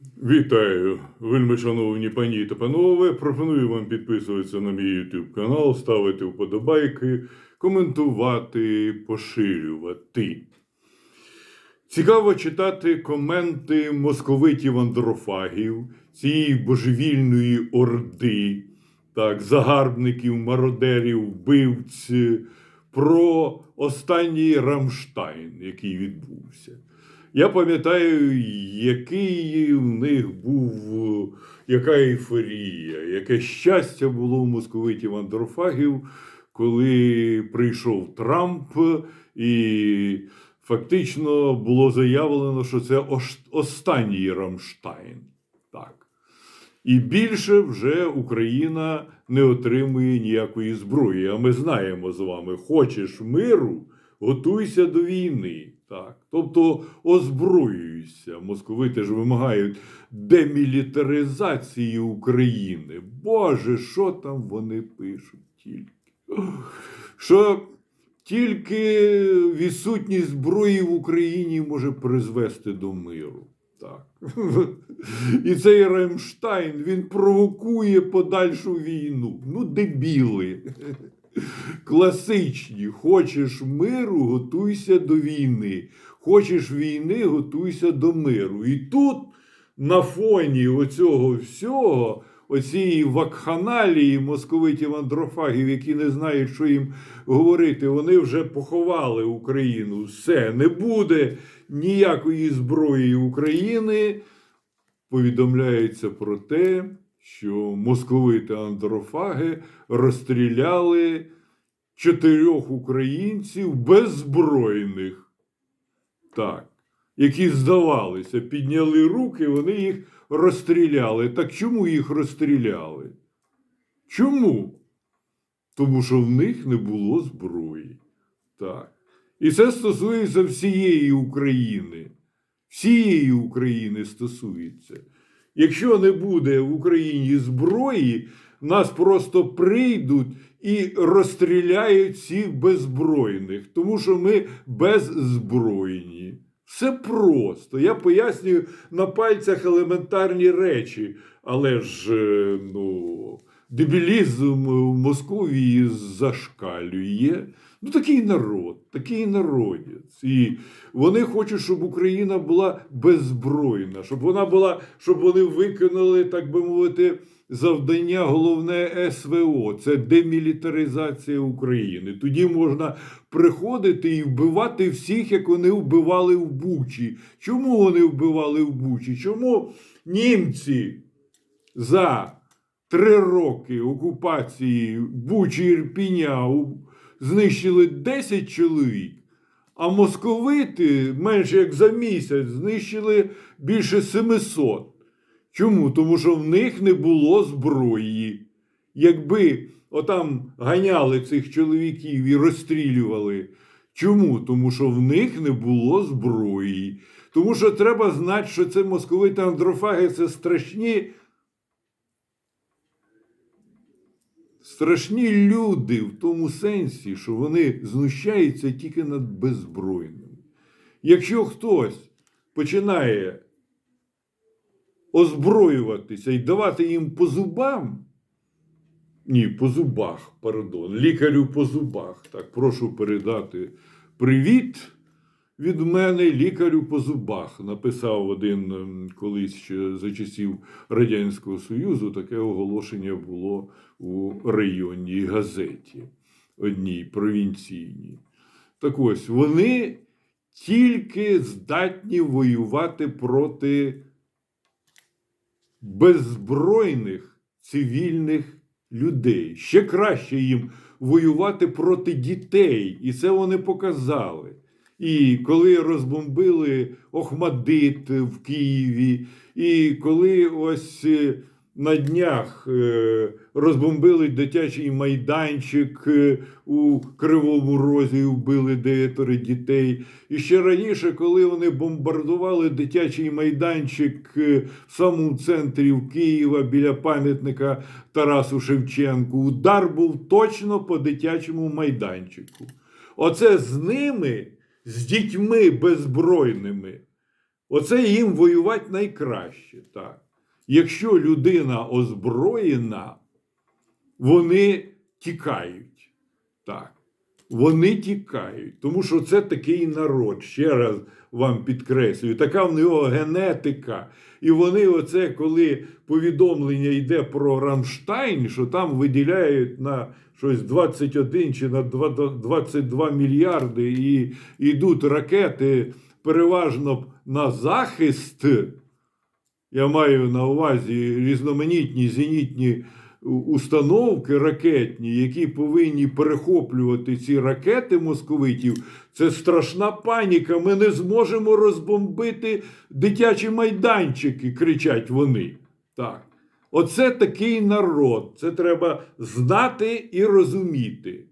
Вітаю, вельми шановні пані та панове. Пропоную вам підписуватися на мій YouTube канал, ставити вподобайки, коментувати, поширювати. Цікаво читати коменти московитів андрофагів, цієї божевільної орди, так, загарбників, мародерів, вбивць, про останній Рамштайн, який відбувся. Я пам'ятаю, який в них був, яка ейфорія, яке щастя було у московитів андрофагів, коли прийшов Трамп, і фактично було заявлено, що це останній Рамштайн. Так. І більше вже Україна не отримує ніякої зброї. А ми знаємо з вами: хочеш миру, готуйся до війни. Так. Тобто озброюйся. Московити ж вимагають демілітаризації України. Боже, що там вони пишуть тільки? Що тільки відсутність зброї в Україні може призвести до миру. Так. І цей Ремштайн він провокує подальшу війну. Ну, дебіли. Класичні. Хочеш миру, готуйся до війни. Хочеш війни, готуйся до миру. І тут на фоні оцього всього, оцієї вакханалії московитів андрофагів, які не знають, що їм говорити, вони вже поховали Україну. Все, не буде ніякої зброї України. Повідомляється про те, що московити андрофаги розстріляли чотирьох українців беззбройних. Так, які здавалися, підняли руки, вони їх розстріляли. Так чому їх розстріляли? Чому? Тому що в них не було зброї. Так. І це стосується всієї України. Всієї України стосується. Якщо не буде в Україні зброї, нас просто прийдуть і розстріляють всіх беззбройних, тому що ми беззбройні. Все просто. Я пояснюю на пальцях елементарні речі, але ж е, ну, дебілізм в Московії зашкалює. Ну, такий народ, такий народець. І вони хочуть, щоб Україна була беззбройна, щоб вона була, щоб вони виконали, так би мовити, завдання головне СВО це демілітаризація України. Тоді можна приходити і вбивати всіх, як вони вбивали в Бучі. Чому вони вбивали в Бучі? Чому німці за три роки окупації Бучі Ірпіня знищили 10 чоловік, а московити менше як за місяць знищили більше 700. Чому? Тому що в них не було зброї. Якби отам ганяли цих чоловіків і розстрілювали. Чому? Тому що в них не було зброї. Тому що треба знати, що це московити андрофаги це страшні. Страшні люди в тому сенсі, що вони знущаються тільки над беззбройними. Якщо хтось починає озброюватися і давати їм по зубам, ні, по зубах, пардон, лікарю по зубах. Так, прошу передати привіт від мене лікарю по зубах. Написав один ем, колись ще за часів Радянського Союзу, таке оголошення було у районній газеті, одній провінційній. Так ось, вони тільки здатні воювати проти беззбройних цивільних людей. Ще краще їм воювати проти дітей. І це вони показали. І коли розбомбили Охмадит в Києві, і коли ось е, на днях е, розбомбили дитячий майданчик е, у Кривому Розі, вбили дев'ятеро дітей. І ще раніше, коли вони бомбардували дитячий майданчик в самому центрі в Києва біля пам'ятника Тарасу Шевченку, удар був точно по дитячому майданчику. Оце з ними, з дітьми беззбройними, Оце їм воювати найкраще. Так. Якщо людина озброєна, вони тікають. Так. Вони тікають, тому що це такий народ. Ще раз вам підкреслюю, така в нього генетика. І вони, оце, коли повідомлення йде про Рамштайн, що там виділяють на щось 21 чи на 22 мільярди, і йдуть ракети переважно на захист. Я маю на увазі різноманітні зенітні установки ракетні, які повинні перехоплювати ці ракети московитів. Це страшна паніка. Ми не зможемо розбомбити дитячі майданчики, кричать вони. Так. Оце такий народ. Це треба знати і розуміти.